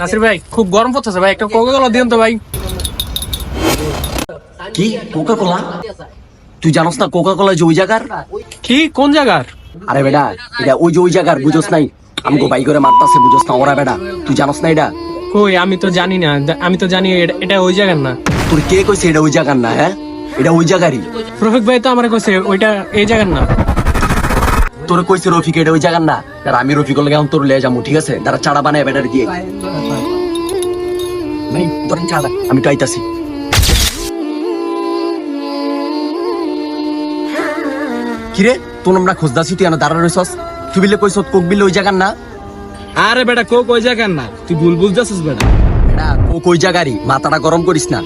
নাসির ভাই খুব গরম পড়তেছে ভাই একটা কোকা কোলা দিন তো ভাই। কি? কোকা কোলা তুই জানোস না কোকা কোলা যে ওই জায়গার? কি? কোন জায়গার? আরে বেটা এটা ওই যে ওই জায়গার বুঝোস নাই? আমাকে বাই করে মারতাছে বুঝোস না ওরা বেটা। তুই জানোস না এটা? কই আমি তো জানি না আমি তো জানি এটা- এটা ওই জায়গার না। তোর কে কইছে এটা ওই জায়গার না হ্যাঁ? এটা ওই জায়গারই। রফিক ভাই তো আমার কইছে ওইটা এই জায়গার না। তোর কইছে রফিক এটা ওই জায়গার না। তার আমি রফিক লাগে এখন তোর লিয়ে যাব ঠিক আছে? তারা চাড়া বানায় বেটার দিয়ে। ভাই তোর চাড়া আমি তো আইতাছি। কিরে তোর আমরা খোঁজদাছি তুই এনে দাঁড়া রইছস? তুই বিলে কইছ কোক বিলে ওই জায়গার না? আরে বেটা কোক ওই জায়গার না। তুই ভুল বুঝতেছিস বেটা। এটা কোক ওই জায়গারই মাথাটা গরম করিস না।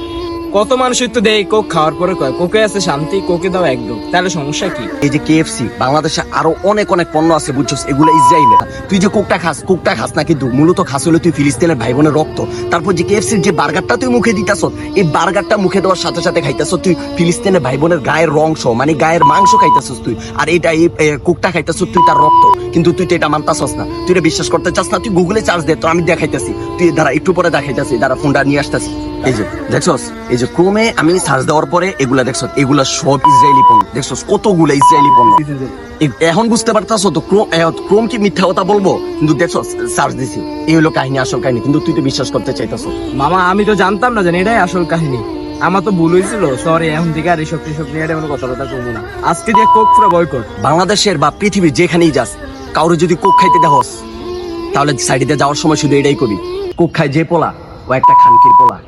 কত মানুষই তো দেয় কোক খাওয়ার পরে কয়, কোকে আছে শান্তি, কোকে দাও একদম তাহলে সমস্যা কি? এই যে কেএফসি বাংলাদেশে আরও অনেক অনেক পণ্য আছে, বুঝছস? এগুলো ইসরায়েলে তুই যে কোকটা খাস কোকটা খাস না কিন্তু, মূলত খাস হলে তুই ফিলিস্তিনের ভাই বোনের রক্ত। তারপর যে কেএফসির যে বার্গারটা তুই মুখে দিতাস এই বার্গারটা মুখে দেওয়ার সাথে সাথে খাইতাস তুই ফিলিস্তিনের ভাই বোনের গায়ের রংশ মানে গায়ের মাংস খাইতাছস তুই। আর এটা এই কোকটা খাইতাছ তুই তার রক্ত। কিন্তু তুই তো এটা মানতাছস না। তুই এটা বিশ্বাস করতে চাস না, তুই গুগলে চার্জ দে, তো আমি দেখাইতাছি। তুই দাঁড়া, একটু পরে দেখাইতাছি, দাঁড়া, ফোনটা নিয়ে আসতাছি। এই যে দেখছস? এই যে ক্রোমে আমি সার্চ দেওয়ার পরে এগুলা দেখছস এগুলা সব ইসরায়েলি পণ্য। দেখছস কতগুলা ইসরায়েলি পণ্য? এখন বুঝতে পারতাছ তো ক্রোম ক্রোম কি মিথ্যা কথা বলব? কিন্তু দেখছস সার্চ দিছি। এই হলো কাহিনী আসল কাহিনী। কিন্তু তুই তো বিশ্বাস করতে চাইতাছ। মামা আমি তো জানতাম না জানি এটাই আসল কাহিনী। আমার তো ভুল হয়েছিল সরি এখন থেকে আর এইসব টিসব নিয়ে এটা কোনো কথা কথা করব না। আজকে যে কোক পুরো বয়কট বাংলাদেশের বা পৃথিবীর যেখানেই যাস কাউরে যদি কোক খাইতে দেখস তাহলে সাইডে যাওয়ার সময় শুধু এটাই করি। কোক খায় যে পোলা কয়েকটা খানকির পোলা।